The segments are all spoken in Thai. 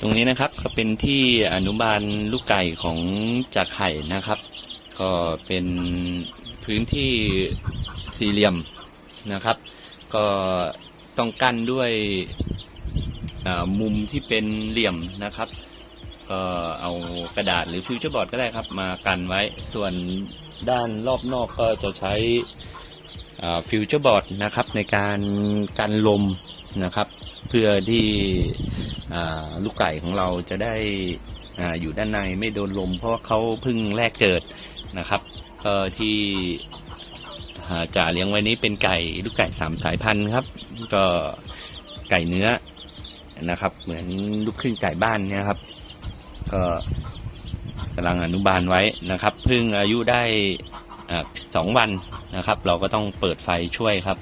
ตรงนี้นะครับก็เป็นที่อนุบาลลูกไก่ของจากไข่นะครับ ก็เป็นพื้นที่สี่เหลี่ยมนะครับ ก็ต้องกั้นด้วยมุมที่เป็นเหลี่ยมนะครับ ก็เอากระดาษหรือฟิวเจอร์บอร์ดก็ได้ครับ มากันไว้ส่วนด้านรอบนอกก็จะใช้ฟิวเจอร์บอร์ดนะครับในการกันลมนะครับ เพื่อที่ ลูกไก่ของเราจะได้ออยู่ด้านในไม่โดนลม เพราะว่าเขาเพิ่งแรกเกิดนะครับก็ที่จ่าเลี้ยงไว้นี้เป็นไก่ลูกไก่สามสายพันธุ์ครับ ก็ไก่เนื้อนะครับ เหมือนลูกครึ่งไก่บ้านเนี่ยครับ ก็กำลังอนุบาลไว้นะครับเพิ่งอายุได้อสองวันนะครับ เราก็ต้องเปิดไฟช่วยครับ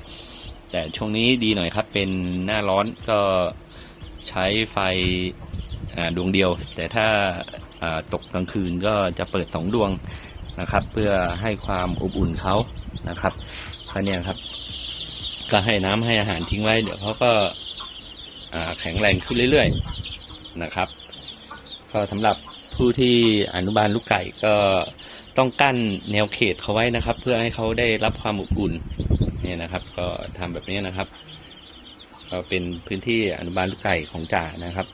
แต่ช่วงนี้ดีหน่อยครับ เป็นหน้าร้อนก็ ใช้ไฟดวงเดียว แต่ถ้าตกกลางคืนก็จะเปิดสองดวงนะครับ เพื่อให้ความอบอุ่นเขานะครับก็เนี่ยครับ ก็ให้น้ำให้อาหารทิ้งไว้ เดี๋ยวเขาก็าแข็งแรงขึ้นเรื่อยๆนะครับ ก็สำหรับผู้ที่อนุบาลลูกไก่ก็ต้องกั้นแนวเขตเขาไว้นะครับ เพื่อให้เขาได้รับความอบอุ่นเนี่ยนะครับ ก็ทำแบบนี้นะครับ เป็นพื้นที่อนุบาลลูกไก่ของจ่านะครับ